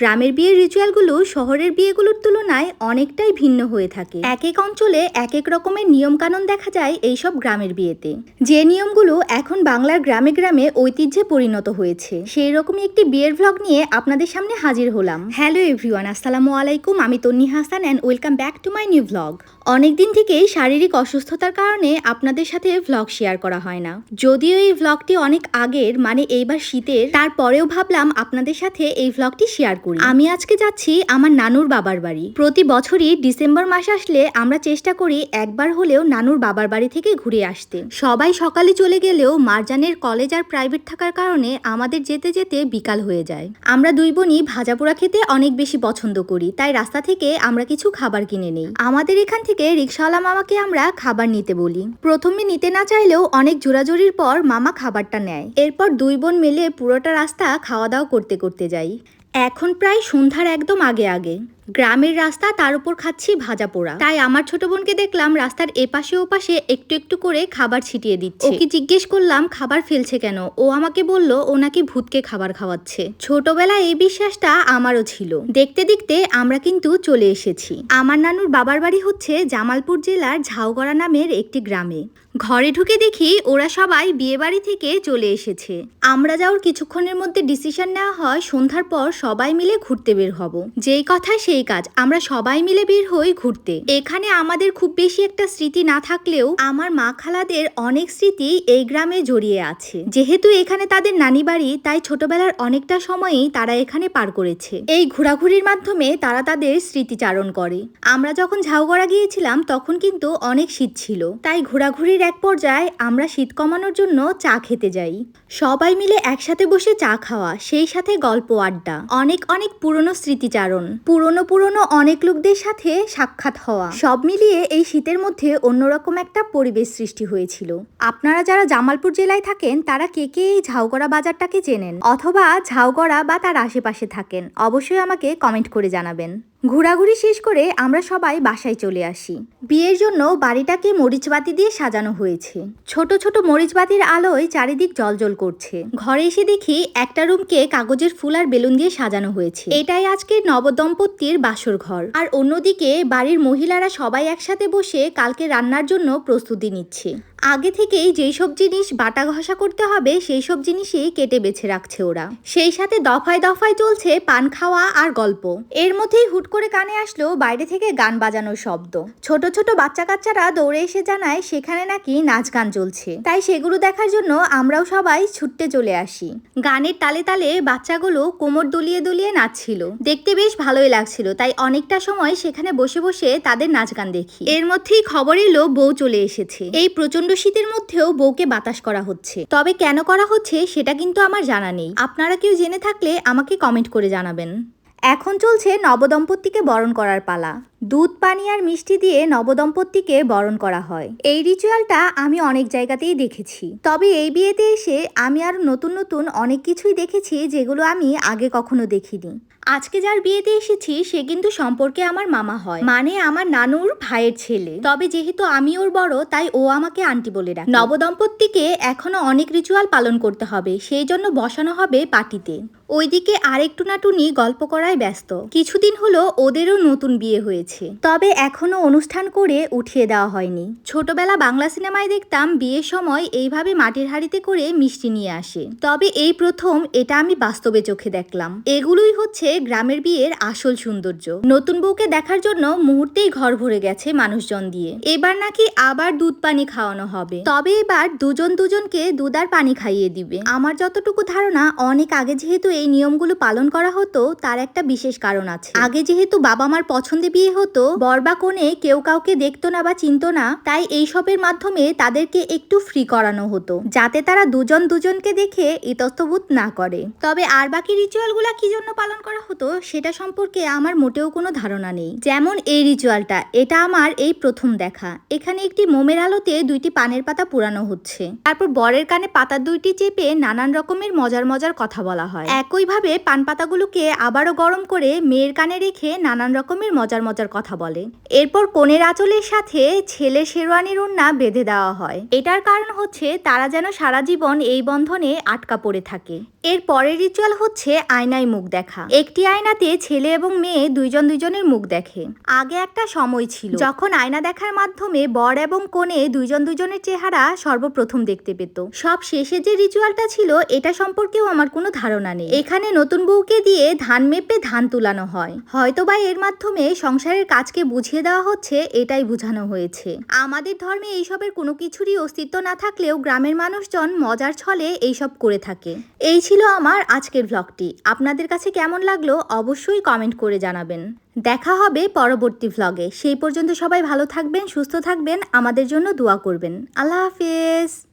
গ্রামের বিয়ের রিচুয়ালগুলো শহরের বিয়েগুলোর তুলনায় অনেকটাই ভিন্ন হয়ে থাকে। এক এক অঞ্চলে এক এক রকমের নিয়মকানুন দেখা যায় এইসব গ্রামের বিয়েতে। যে নিয়মগুলো এখন বাংলার গ্রামে গ্রামে ঐতিহ্যে পরিণত হয়েছে। সেই রকমই একটি বিয়ের ভ্লগ নিয়ে আপনাদের সামনে হাজির হলাম। হ্যালো এভরিওয়ান, আসসালামু আলাইকুম। আমি Tonni Hasan and welcome back to my new vlog অনেকদিন থেকেই শারীরিক অসুস্থতার কারণে আপনাদের সাথে ভ্লগ শেয়ার করা হয় না। যদিও এই ভ্লগটি অনেক আগের মানে এইবার শীতের, তারপরেও ভাবলাম আপনাদের সাথে এই ভ্লগটি শেয়ার করি। আমি আজকে যাচ্ছি আমার নানুর বাবার বাড়ি। প্রতি বছরই ডিসেম্বর মাস আসলে আমরা চেষ্টা করি একবার হলেও নানুর বাবার বাড়ি থেকে ঘুরে আসতে। সবাই সকালে চলে গেলেও মারজানের কলেজ আর প্রাইভেট থাকার কারণে আমাদের যেতে যেতে বিকাল হয়ে যায়। আমরা দুই বোনই ভাজাপোড়া খেতে অনেক বেশি পছন্দ করি, তাই রাস্তা থেকে আমরা কিছু খাবার কিনে নেই। আমাদের এখান থেকে রিক্সাওয়ালা মামাকে আমরা খাবার নিতে বলি। প্রথমে নিতে না চাইলেও অনেক জোরাজোরির পর মামা খাবারটা নেয়। এরপর দুই বোন মিলে পুরোটা রাস্তা খাওয়া দাওয়া করতে করতে যাই। এখন প্রায় সন্ধ্যার একদম আগে আগে। গ্রামের রাস্তা তার উপর খাচ্ছি ভাজা পোড়া। তাই আমার ছোট বোনকে দেখলাম রাস্তার এপাশে ওপাশে একটু একটু করে খাবার ছিটিয়ে দিচ্ছে। ওকে জিজ্ঞেস করলাম, খাবার ফেলছে কেন? ও আমাকে বলল, ও নাকি ভূতকে খাবার খাওয়াচ্ছে। ছোটবেলায় এই বিশ্বাসটা আমারও ছিল। দেখতে দেখতে আমরা কিন্তু চলে এসেছি। আমার নানুর বাবার বাড়ি হচ্ছে জামালপুর জেলার ঝাউগড়া নামের একটি গ্রামে। ঘরে ঢুকে দেখি ওরা সবাই বিয়ে বাড়ি থেকে চলে এসেছে। আমরা যাওয়ার কিছুক্ষণের মধ্যে ডিসিশন নেওয়া হয়, সন্ধ্যার পর সবাই মিলে ঘুরতে বের হব। যেই কথা সেই কাজ, আমরা সবাই মিলে বের হই ঘুরতে। এখানে আমাদের খুব বেশি একটা স্মৃতি না থাকলেও আমার মা খালাদের অনেক স্মৃতি এই গ্রামে জড়িয়ে আছে। যেহেতু এখানে তাদের নানি বাড়ি তাই ছোটবেলার অনেকটা সময়ই তারা এখানে পার করেছে। এই ঘোরাঘুরির মাধ্যমে তারা তাদের স্মৃতিচারণ করে। আমরা যখন ঝাউগড়া গিয়েছিলাম, তখন কিন্তু অনেক শীত ছিল। তাই ঘোরাঘুরির এক পর্যায়ে আমরা শীত কমানোর জন্য চা খেতে যাই। সবাই মিলে একসাথে বসে চা খাওয়া, সেই সাথে গল্প আড্ডা। অনেক অনেক পুরনো স্মৃতিচারণ, পুরনো পুরনো অনেক লোকদের সাথে সাক্ষাৎ হওয়া। সব মিলিয়ে এই শীতের মধ্যে অন্যরকম একটা পরিবেশ সৃষ্টি হয়েছিল। আপনারা যারা জামালপুর জেলায় থাকেন, তারা কে কে এই ঝাউগড়া বাজারটাকে চেনেন? অথবা ঝাউগড়া বা তার আশেপাশে থাকেন, অবশ্যই আমাকে কমেন্ট করে জানাবেন। ঘোরাঘুরি শেষ করে আমরা সবাই বাসায় চলে আসি। বিয়ের জন্য বাড়িটাকে মরিচবাতি দিয়ে সাজানো হয়েছে। ছোট ছোট মরিচবাতির আলোয় চারিদিক জলজল করছে। ঘরে এসে দেখি একটা রুমকে কাগজের ফুল আর বেলুন দিয়ে সাজানো হয়েছে। এটাই আজকের নবদম্পতির বাসর ঘর। আর অন্যদিকে বাড়ির মহিলারা সবাই একসাথে বসে কালকে রান্নার জন্য প্রস্তুতি নিচ্ছে। আগে থেকেই যেই সব জিনিস বাটা ঘষা করতে হবে, সেই সব জিনিসই কেটে বেছে রাখছে ওরা। সেই সাথে দফায় দফায় চলছে পান খাওয়া আর গল্প। এর মধ্যেই হুট করে কানে আসলো বাইরে থেকে গান বাজানোর শব্দ। ছোট ছোট বাচ্চা কাচ্চারা দৌড়ে এসে জানায়, সেখানে নাকি নাচ গান চলছে। তাই সেগুলো দেখার জন্য আমরাও সবাই ছুটতে চলে আসি। গানের তালে তালে বাচ্চাগুলো কোমর দুলিয়ে দুলিয়ে নাচছিল। দেখতে বেশ ভালোই লাগছিল, তাই অনেকটা সময় সেখানে বসে বসে তাদের নাচ গান দেখি। এর মধ্যেই খবর এলো বউ চলে এসেছে। এই প্রচণ্ড শীতের মধ্যেও বউকে বাতাস করা হচ্ছে। তবে কেন করা হচ্ছে সেটা কিন্তু আমার জানা নেই। আপনারা কেউ জেনে থাকলে আমাকে কমেন্ট করে জানাবেন। এখন চলছে নবদম্পতিকে বরণ করার পালা। দুধ, পানি আর মিষ্টি দিয়ে নবদম্পতিকে বরণ করা হয়। এই রিচুয়ালটা আমি অনেক জায়গাতেই দেখেছি। তবে এই বিয়েতে এসে আমি আর নতুন নতুন অনেক কিছুই দেখেছি যেগুলো আমি আগে কখনো দেখিনি। আজকে যার বিয়েতে এসেছি, সে কিন্তু সম্পর্কে আমার মামা হয়। মানে আমার নানুর ভাইয়ের ছেলে। তবে যেহেতু আমি ওর বড়, তাই ও আমাকে আন্টি বলে ডাকে। নবদম্পতিকে এখনও অনেক রিচুয়াল পালন করতে হবে। সেই জন্য বসানো হবে পার্টিতে ওইদিকে আরেকটু নাটুনি গল্প করায় ব্যস্ত। কিছুদিন হলো ওদেরও নতুন বিয়ে হয়েছে। তবে এখনও অনুষ্ঠান করে উঠিয়ে দেওয়া হয়নি। ছোটবেলা বাংলা সিনেমায় দেখতাম বিয়ের সময় এইভাবে মাটির হাড়িতে করে মিষ্টি নিয়ে আসে। তবে এই প্রথম এটা আমি বাস্তবে চোখে দেখলাম। এগুলোই হচ্ছে গ্রামের বিয়ের আসল সৌন্দর্য। নতুন বউকে দেখার জন্য মুহূর্তেই ঘর ভরে গেছে মানুষজন দিয়ে। এবার নাকি আবার দুধ পানি খাওয়ানো হবে। তবে এবার দুজন দুজনকে দুধ আর পানি খাইয়ে দিবে। আমার যতটুকু ধারণা, অনেক আগে যেহেতু এই নিয়মগুলো পালন করা হতো, তার একটা বিশেষ কারণ আছে। আগে যেহেতু বাবা মার পছন্দে বিয়ে হতো, বর বা কোণে কেউ কাউকে দেখতো না বা চিনতো না, তাই এই সবের মাধ্যমে তাদেরকে একটু ফ্রি করানো হতো, যাতে তারা দুজন দুজনকে দেখে ইতস্তভূত না করে। তবে আর বাকি রিচুয়ালগুলো কি জন্য পালন করা হতো, সেটা সম্পর্কে আমার মোটেও কোনো ধারণা নেই। যেমন এই রিচুয়ালটা এটা আমার এই প্রথম দেখা। এখানে একটি মোমের আলোতে দুইটি পানের পাতা পুরানো হচ্ছে। তারপর বরের কানে পাতা দুইটি চেপে নানান রকমের মজার মজার কথা বলা হয়। একইভাবে পান পাতাগুলোকে আবারও গরম করে মেয়ের কানে রেখে নানান রকমের মজার মজার কথা বলে। এরপর কনের আঁচলের সাথে ছেলে শেরওয়ানির ওড়না বেঁধে দেওয়া হয়। এটার কারণ হচ্ছে তারা যেন সারা জীবন এই বন্ধনে আটকা পড়ে থাকে। এর পরের রিচুয়াল হচ্ছে আয়নায় মুখ দেখা। একটি আয়নাতে ছেলে এবং মেয়ে দুইজন দুইজনের মুখ দেখে। আগে একটা সময় ছিল। যখন আয়না দেখার মাধ্যমে বর এবং কনে দুইজন দুইজনের চেহারা সর্বপ্রথম দেখতে পেত। সব শেষে যে রিচুয়ালটা ছিল, এটা সম্পর্কেও আমার কোনো ধারণা নেই। এখানে নতুন বউকে দিয়ে ধান মেপে ধান তুলানো হয়। হয়তোবা এর মাধ্যমে সংসারের কাজকে বুঝিয়ে দেওয়া হচ্ছে, এটাই বোঝানো হয়েছে। আমাদের ধর্মে এইসবের কোনো কিছুরই অস্তিত্ব না থাকলেও গ্রামের মানুষজন মজার ছলে এইসব করে থাকে। এই ছিল আমার আজকের ভ্লগটি আপনাদের কাছে কেমন লাগল অবশ্যই কমেন্ট করে জানাবেন। দেখা হবে পরবর্তী ভ্লগে সেই পর্যন্ত সবাই ভালো থাকবেন, সুস্থ থাকবেন, আমাদের জন্য দোয়া করবেন। আল্লাহ হাফেজ!